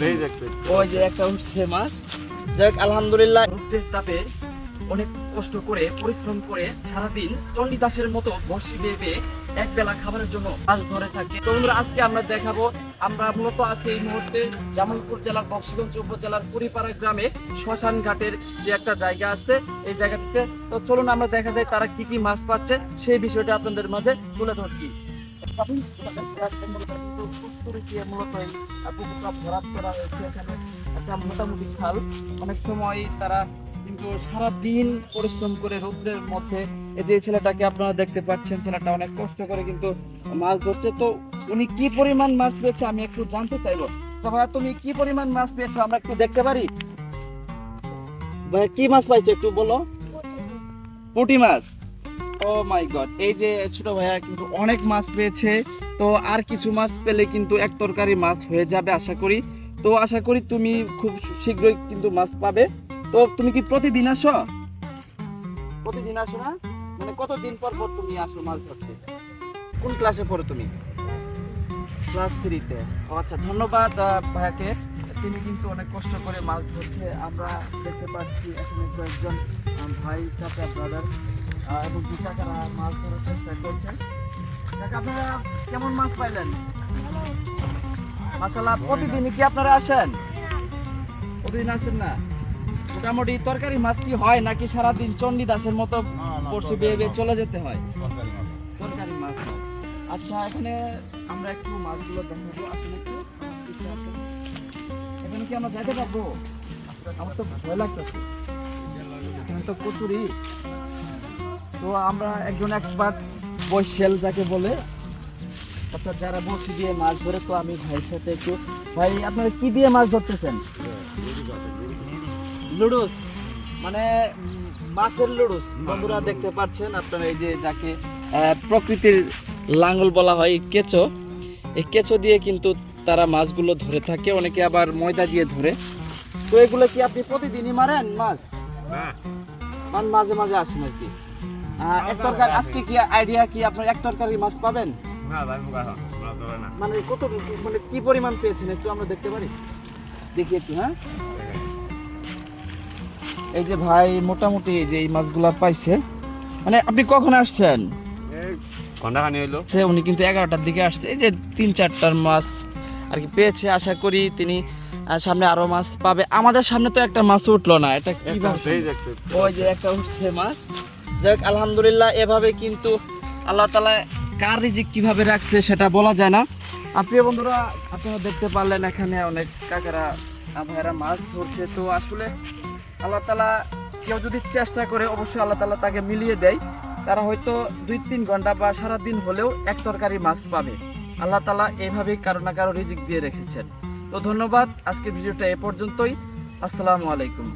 সেই দেখতে ওই যে একটা উঠছে মাছ। যাক আলহামদুলিল্লাহ। তাপে অনেক কষ্ট করে পরিশ্রম করে সারাদিন চণ্ডীদাসের মতো বসি বেয়ে বেয়ে এক বেলা খাবারের জন্য মাছ ধরে থাকে। তো বন্ধুরা আজকে আমরা দেখাবো আমরা মূলত আজকে এই মুহূর্তে জামালপুর জেলার বক্সিগঞ্জ উপজেলার পুরিপাড়া গ্রামে শ্মশান ঘাটের যে একটা জায়গা আছে এই জায়গাটিতে। তো চলুন আমরা দেখা যায় তারা কি কি মাছ পাচ্ছে সেই বিষয়টা আপনাদের মাঝে তুলে ধরছি। মূলত মোটামুটি খাল অনেক সময় তারা কিন্তু সারা দিন পরিশ্রম করে রৌদ্রের মধ্যে এই যে ছেলেটাকে আপনারা দেখতে পাচ্ছেন ছেলেটা অনেক কষ্ট করে কিন্তু মাছ ধরছে তো উনি কি পরিমাণ মাছ পেয়েছে আমি একটু জানতে চাইব ভাইয়া তুমি কি পরিমাণ মাছ পেয়েছ আমরা একটু দেখতে পারি ভাইয়া কি মাছ পাইছো একটু বলো? পুঁটি মাছ। ও মাই গড এই যে ছোট ভাইয়া কিন্তু অনেক মাছ পেয়েছে। তো আর কিছু মাছ পেলে কিন্তু এক তরকারি মাছ হয়ে যাবে আশা করি। তো আশা করি তুমি খুব শীঘ্রই কিন্তু মাছ পাবে। তো তুমি কি প্রতিদিন আসো? প্রতিদিন আসো না? মানে কতদিন পর পর তুমি আসো মাছ ধরতে? কোন ক্লাসে পড়ো তুমি? ক্লাস থ্রিতে ও আচ্ছা ধন্যবাদ ভাইয়াকে। তিনি কিন্তু অনেক কষ্ট করে মাছ ধরছে। আমরা দেখতে পাচ্ছি এখানে কয়েকজন ভাই, চাচা ব্রাদার এবং দু কাকারা মাছ ধরার চেষ্টা করছেন। আপনারা কেমন মাছ পাইলেন? মাসাল্লাহ প্রতিদিনই কি আপনারা আসেন? প্রতিদিন আসেন না? মোটামুটি তরকারি মাছ কি হয় নাকি সারাদিন চণ্ডী দাসের মতো পড়ছে বেয়ে বেয়ে চলে যেতে হয়? তরকারি মাছ। আচ্ছা এখানে আমরা একটু মাছগুলো দেখাবো। আসলে এখানে কি আমরা যেতে পারব? আমার তো ভয় লাগতেছে। এখানে তো কচুরি। তো আমরা একজন এক্সপার্ট বৈশেল যাকে বলে। অর্থাৎ যারা বসি দিয়ে মাছ ধরে তো আমি ভাইয়ের সাথে একটু ভাই আপনারা কি দিয়ে মাছ ধরতেছেন? লুডুস। মানে মাছের লুডুস। বন্ধুরা দেখতে পাচ্ছেন আপনারা এই যে যাকে প্রকৃতির লাঙ্গল বলা হয় কেঁচো। এই কেঁচো দিয়ে কিন্তু তারা মাছগুলো ধরে থাকে অনেকে আবার ময়দা দিয়ে ধরে। তো এগুলো কি আপনি প্রতিদিনই মারেন মাছ? মাঝে মাঝে আসেন আর কি এক তরকারি আজকে কি আইডিয়া কি? আপনার এক তরকারি মাছ পাবেন? মানে কত মানে কি পরিমাণ পেয়েছেন? একটু আমরা দেখতে পারি। দেখি একটু হ্যাঁ? এই যে ভাই মোটামুটি যে এই মাছগুলা পাইছে। মানে আপনি কখন আসছেন? ঘণ্টা খানি হইল। সে উনি কিন্তু এগারোটার দিকে আসছে। এই যে তিন চারটার মাছ আর কি পেয়েছে আশা করি তিনি সামনে আরও মাছ পাবে। আমাদের সামনে তো একটা মাছ উঠল না। এটা কি ওই যে একটা উঠছে মাছ। যাক, আলহামদুলিল্লাহ, এভাবে কিন্তু আল্লাহ তালা কার রিজিক কীভাবে রাখছে সেটা বলা যায় না। প্রিয় বন্ধুরা, আপনারা দেখতে পারলেন এখানে অনেক কাকারা ভাইয়েরা মাছ ধরছে। তো আসলে আল্লাহ তালা কেউ যদি চেষ্টা করে, অবশ্যই আল্লাহ তালা তাকে মিলিয়ে দেয়। তারা হয়তো দুই তিন ঘণ্টা বা সারা দিন হলেও এক তরকারি মাছ পাবে। আল্লাহ তালা এভাবেই কারও না কারও রিজিক দিয়ে রেখেছেন। তো ধন্যবাদ, আজকের ভিডিওটা এ পর্যন্তই। আসসালামু আলাইকুম।